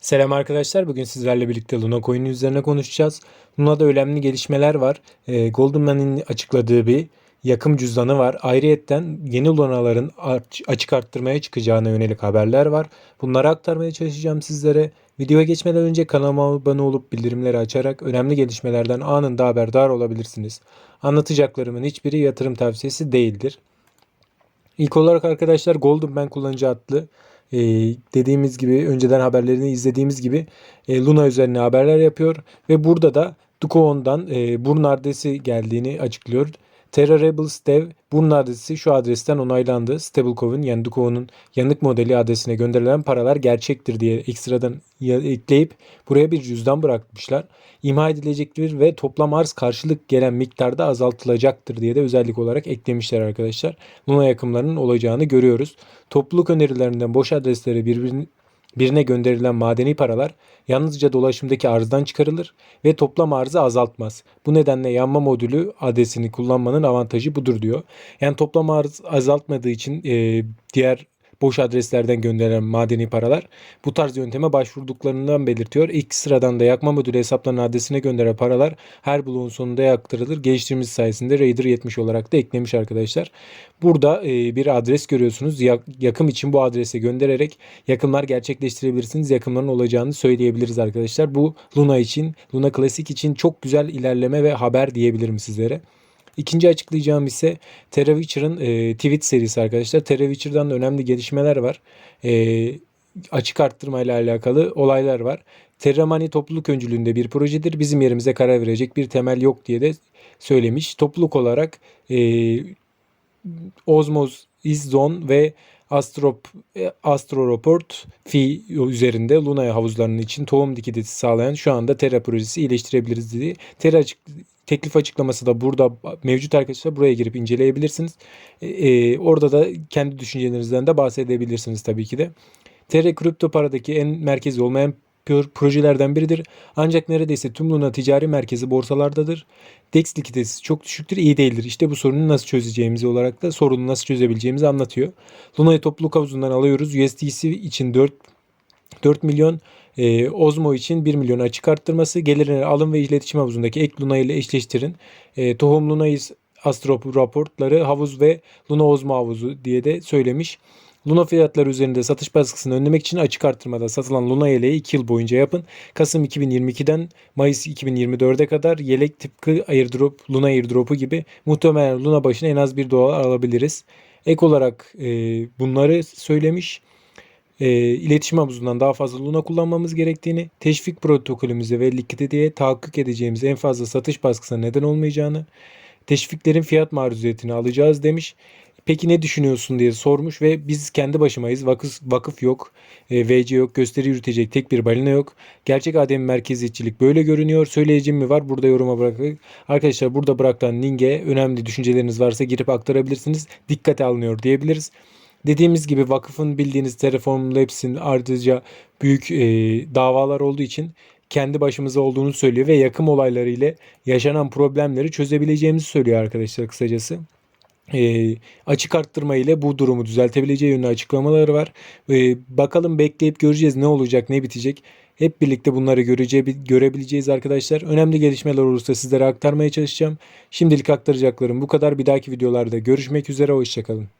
Selam arkadaşlar. Bugün sizlerle birlikte Luna Coin'in üzerine konuşacağız. Luna'da önemli gelişmeler var. Ee, Golden Man'in açıkladığı bir yakım cüzdanı var. Ayrıyetten yeni Luna'ların aç- açık arttırmaya çıkacağına yönelik haberler var. Bunları aktarmaya çalışacağım sizlere. Videoya geçmeden önce kanalıma abone olup bildirimleri açarak önemli gelişmelerden anında haberdar olabilirsiniz. Anlatacaklarımın hiçbiri yatırım tavsiyesi değildir. İlk olarak arkadaşlar Golden Man kullanıcı adlı e, dediğimiz gibi önceden haberlerini izlediğimiz gibi e, Luna üzerine haberler yapıyor ve burada da Dukoon'dan e, burn adresi geldiğini açıklıyor. Terra Rebels Dev burn adresi şu adresten onaylandı. Stablecoin yani Dukoon'un yanık modeli adresine gönderilen paralar gerçektir diye ekstradan ekleyip buraya bir cüzdan bırakmışlar. İmha edilecektir ve toplam arz karşılık gelen miktarda azaltılacaktır diye de özellik olarak eklemişler arkadaşlar. Luna yakımlarının olacağını görüyoruz. Topluluk önerilerinden boş adreslere birbirini birine gönderilen madeni paralar yalnızca dolaşımdaki arzdan çıkarılır ve toplam arzı azaltmaz. Bu nedenle yanma modülü adresini kullanmanın avantajı budur diyor. Yani toplam arz azaltmadığı için e, diğer boş adreslerden gönderilen madeni paralar bu tarz yönteme başvurduklarından belirtiyor. İlk sıradan da yakma modülü hesaplarının adresine gönderen paralar her bloğun sonunda yaktırılır. Geliştirmemiz sayesinde Raider 70 olarak da eklemiş arkadaşlar. Burada e, bir adres görüyorsunuz. Yak- yakım için bu adrese göndererek yakımlar gerçekleştirebilirsiniz. Yakımların olacağını söyleyebiliriz arkadaşlar. Bu Luna için, Luna Classic için çok güzel ilerleme ve haber diyebilirim sizlere. İkinci açıklayacağım ise Terra Witcher'ın e, tweet serisi arkadaşlar. Terra Witcher'dan da önemli gelişmeler var. E, açık arttırma ile alakalı olaylar var. Terramani topluluk öncülüğünde bir projedir. Bizim yerimize karar verecek bir temel yok diye de söylemiş. Topluluk olarak e, Osmos Izzone ve Astrop, e, Astro Report fi üzerinde Luna havuzlarının için tohum dikidesi sağlayan şu anda Terra projesi iyileştirebiliriz dedi. Terra açık, teklif açıklaması da burada mevcut arkadaşlar. Buraya girip inceleyebilirsiniz. E, e, orada da kendi düşüncelerinizden de bahsedebilirsiniz tabii ki de. Terra kripto paradaki en merkezi olmayan projelerden biridir. Ancak neredeyse tüm Luna ticari merkezi borsalardadır. DEX likiditesi çok düşüktür, iyi değildir. İşte bu sorunu nasıl çözeceğimizi olarak da sorunu nasıl çözebileceğimizi anlatıyor. Luna'yı topluluk havuzundan alıyoruz. USDC için 4 4 milyon, e, Ozmo için 1 milyon açık arttırması. Gelirleri alım ve iletişim havuzundaki ek Luna ile eşleştirin. E, tohum Luna'yı Astro raportları havuz ve Luna Ozmo havuzu diye de söylemiş. Luna fiyatları üzerinde satış baskısını önlemek için açık arttırmada satılan Luna yeleği 2 yıl boyunca yapın. Kasım 2022'den Mayıs 2024'e kadar yelek tıpkı airdrop, Luna airdrop'u gibi muhtemelen Luna başına en az 1 dolar alabiliriz. Ek olarak e, bunları söylemiş. E, iletişim havuzundan daha fazla Luna kullanmamız gerektiğini, teşvik protokolümüze ve likiditeye tahakkuk edeceğimiz en fazla satış baskısına neden olmayacağını, teşviklerin fiyat maruziyetini alacağız demiş. Peki ne düşünüyorsun diye sormuş ve biz kendi başımayız. Vakıf, vakıf yok, e, VC yok, gösteri yürütecek tek bir balina yok. Gerçek adem merkeziyetçilik böyle görünüyor. Söyleyeceğim mi var? Burada yoruma bırakın. Arkadaşlar burada bırakılan linke önemli düşünceleriniz varsa girip aktarabilirsiniz. Dikkate alınıyor diyebiliriz. Dediğimiz gibi vakıfın bildiğiniz Terraform Labs'in ayrıca büyük e, davalar olduğu için kendi başımıza olduğunu söylüyor ve yakım olayları ile yaşanan problemleri çözebileceğimizi söylüyor arkadaşlar kısacası e, açık arttırma ile bu durumu düzeltebileceği yönünde açıklamaları var. E, bakalım bekleyip göreceğiz ne olacak ne bitecek. Hep birlikte bunları görece, görebileceğiz arkadaşlar. Önemli gelişmeler olursa sizlere aktarmaya çalışacağım. Şimdilik aktaracaklarım bu kadar. Bir dahaki videolarda görüşmek üzere. Hoşçakalın.